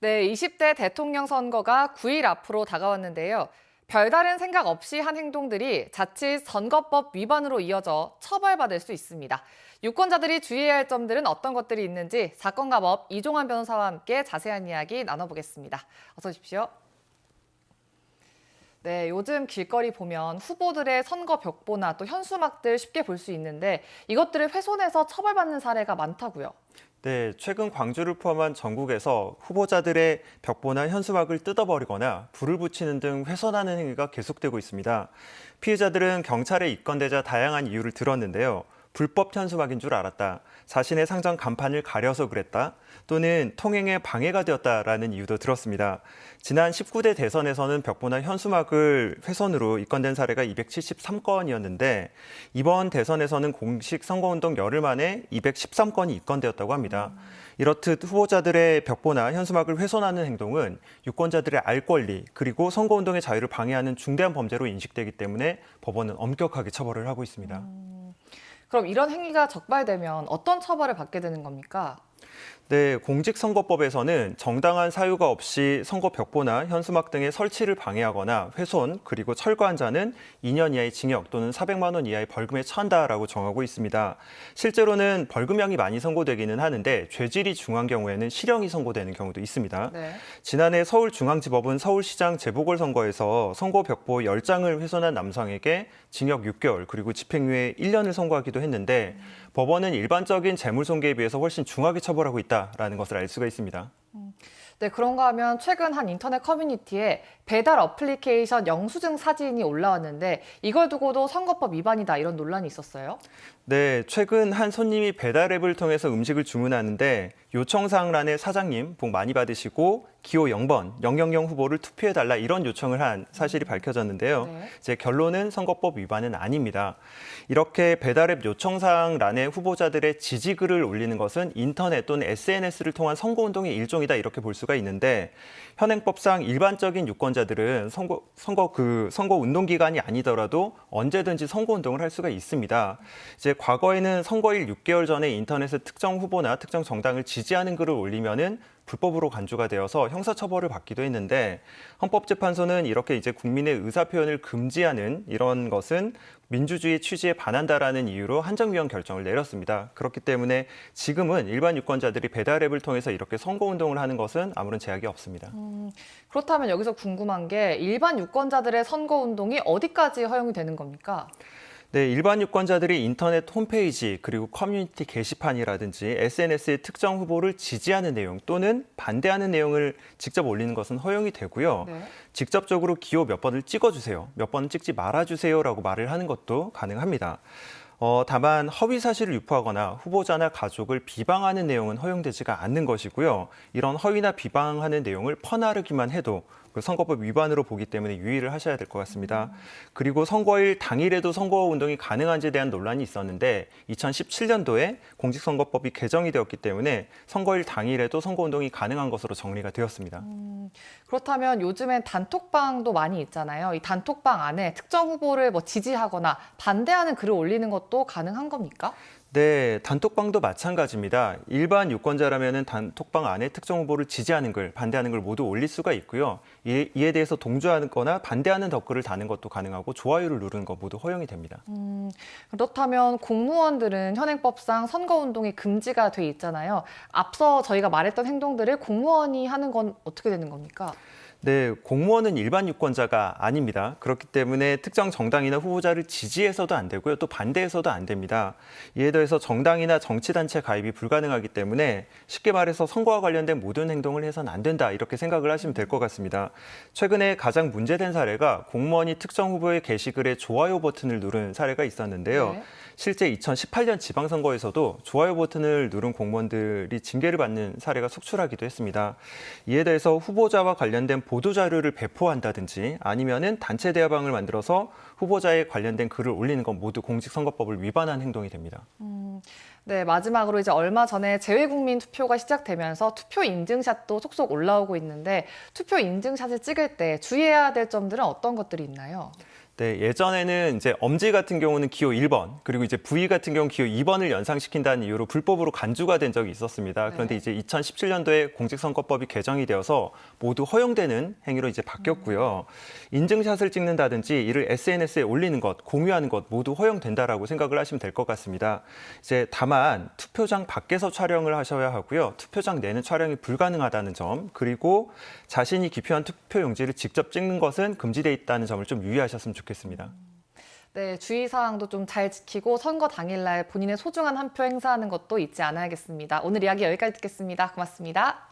네, 20대 대통령 선거가 9일 앞으로 다가왔는데요. 별다른 생각 없이 한 행동들이 자칫 선거법 위반으로 이어져 처벌받을 수 있습니다. 유권자들이 주의해야 할 점들은 어떤 것들이 있는지 사건과 법 이종환 변호사와 함께 자세한 이야기 나눠보겠습니다. 어서 오십시오. 네, 요즘 길거리 보면 후보들의 선거 벽보나 또 현수막들 쉽게 볼 수 있는데 이것들을 훼손해서 처벌받는 사례가 많다고요. 네, 최근 광주를 포함한 전국에서 후보자들의 벽보나 현수막을 뜯어버리거나 불을 붙이는 등 훼손하는 행위가 계속되고 있습니다. 피해자들은 경찰에 입건되자 다양한 이유를 들었는데요. 불법 현수막인 줄 알았다. 자신의 상장 간판을 가려서 그랬다. 또는 통행에 방해가 되었다라는 이유도 들었습니다. 지난 19대 대선에서는 벽보나 현수막을 훼손으로 입건된 사례가 273건이었는데 이번 대선에서는 공식 선거운동 열흘 만에 213건이 입건되었다고 합니다. 이렇듯 후보자들의 벽보나 현수막을 훼손하는 행동은 유권자들의 알 권리 그리고 선거운동의 자유를 방해하는 중대한 범죄로 인식되기 때문에 법원은 엄격하게 처벌을 하고 있습니다. 그럼 이런 행위가 적발되면 어떤 처벌을 받게 되는 겁니까? 네, 공직선거법에서는 정당한 사유가 없이 선거 벽보나 현수막 등의 설치를 방해하거나 훼손 그리고 철거한 자는 2년 이하의 징역 또는 400만 원 이하의 벌금에 처한다라고 정하고 있습니다. 실제로는 벌금형이 많이 선고되기는 하는데 죄질이 중한 경우에는 실형이 선고되는 경우도 있습니다. 네. 지난해 서울중앙지법은 서울시장 재보궐선거에서 선거 벽보 10장을 훼손한 남성에게 징역 6개월 그리고 집행유예 1년을 선고하기도 했는데 법원은 일반적인 재물손괴에 비해서 훨씬 중하게 처벌 하고 있다라는 것을 알 수가 있습니다. 네, 그런가 하면 최근 한 인터넷 커뮤니티에 배달 어플리케이션 영수증 사진이 올라왔는데 이걸 두고도 선거법 위반이다 이런 논란이 있었어요. 네, 최근 한 손님이 배달 앱을 통해서 음식을 주문하는데 요청사항란에 사장님 복 많이 받으시고 기호 0번 000 후보를 투표해달라 이런 요청을 한 사실이 밝혀졌는데요. 네. 제 결론은 선거법 위반은 아닙니다. 이렇게 배달앱 요청사항란에 후보자들의 지지글을 올리는 것은 인터넷 또는 SNS를 통한 선거운동의 일종이다 이렇게 볼 수가 있는데 현행법상 일반적인 유권자들은 선거 선거 그 선거 운동 기간이 아니더라도 언제든지 선거 운동을 할 수가 있습니다. 이제 과거에는 선거일 6개월 전에 인터넷에 특정 후보나 특정 정당을 지지 하는 글을 올리면은 불법으로 간주가 되어서 형사처벌을 받기도 했는데 헌법재판소는 이렇게 이제 국민의 의사 표현을 금지하는 이런 것은 민주주의 취지에 반한다라는 이유로 한정위원 결정을 내렸습니다. 그렇기 때문에 지금은 일반 유권자들이 배달 앱을 통해서 이렇게 선거 운동을 하는 것은 아무런 제약이 없습니다. 그렇다면 여기서 궁금한 게 일반 유권자들의 선거 운동이 어디까지 허용이 되는 겁니까? 네, 일반 유권자들이 인터넷 홈페이지 그리고 커뮤니티 게시판이라든지 SNS의 특정 후보를 지지하는 내용 또는 반대하는 내용을 직접 올리는 것은 허용이 되고요. 네. 직접적으로 기호 몇 번을 찍어주세요. 몇 번은 찍지 말아주세요라고 말을 하는 것도 가능합니다. 어, 다만 허위 사실을 유포하거나 후보자나 가족을 비방하는 내용은 허용되지가 않는 것이고요. 이런 허위나 비방하는 내용을 퍼나르기만 해도 그 선거법 위반으로 보기 때문에 유의를 하셔야 될 것 같습니다. 그리고 선거일 당일에도 선거 운동이 가능한지에 대한 논란이 있었는데 2017년도에 공직선거법이 개정이 되었기 때문에 선거일 당일에도 선거 운동이 가능한 것으로 정리가 되었습니다. 그렇다면 요즘엔 단톡방도 많이 있잖아요. 이 단톡방 안에 특정 후보를 뭐 지지하거나 반대하는 글을 올리는 것도 가능한 겁니까? 네, 단톡방도 마찬가지입니다. 일반 유권자라면 단톡방 안에 특정 후보를 지지하는 글, 반대하는 글 모두 올릴 수가 있고요. 이에, 대해서 동조하거나 반대하는 댓글을 다는 것도 가능하고 좋아요를 누르는 것 모두 허용이 됩니다. 그렇다면 공무원들은 현행법상 선거운동이 금지가 돼 있잖아요. 앞서 저희가 말했던 행동들을 공무원이 하는 건 어떻게 되는 겁니까? 네, 공무원은 일반 유권자가 아닙니다. 그렇기 때문에 특정 정당이나 후보자를 지지해서도 안 되고요. 또 반대해서도 안 됩니다. 이에 더해서 정당이나 정치단체 가입이 불가능하기 때문에 쉽게 말해서 선거와 관련된 모든 행동을 해서는 안 된다. 이렇게 생각을 하시면 될 것 같습니다. 최근에 가장 문제된 사례가 공무원이 특정 후보의 게시글에 좋아요 버튼을 누른 사례가 있었는데요. 네. 실제 2018년 지방선거에서도 좋아요 버튼을 누른 공무원들이 징계를 받는 사례가 속출하기도 했습니다. 이에 대해서 후보자와 관련된 보도 자료를 배포한다든지 아니면은 단체 대화방을 만들어서 후보자에 관련된 글을 올리는 건 모두 공직선거법을 위반한 행동이 됩니다. 네, 마지막으로 이제 얼마 전에 재외국민 투표가 시작되면서 투표 인증샷도 속속 올라오고 있는데 투표 인증샷을 찍을 때 주의해야 될 점들은 어떤 것들이 있나요? 네, 예전에는 이제 엄지 같은 경우는 기호 1번, 그리고 이제 부위 같은 경우 기호 2번을 연상시킨다는 이유로 불법으로 간주가 된 적이 있었습니다. 그런데 네. 이제 2017년도에 공직선거법이 개정이 되어서 모두 허용되는 행위로 이제 바뀌었고요. 인증샷을 찍는다든지 이를 SNS에 올리는 것, 공유하는 것 모두 허용된다라고 생각을 하시면 될 것 같습니다. 이제 다만 투표장 밖에서 촬영을 하셔야 하고요. 투표장 내는 촬영이 불가능하다는 점, 그리고 자신이 기표한 투표 용지를 직접 찍는 것은 금지돼 있다는 점을 좀 유의하셨으면 좋겠습니다. 네, 주의사항도 좀 잘 지키고 선거 당일날 본인의 소중한 한 표 행사하는 것도 잊지 않아야겠습니다. 오늘 이야기 여기까지 듣겠습니다. 고맙습니다.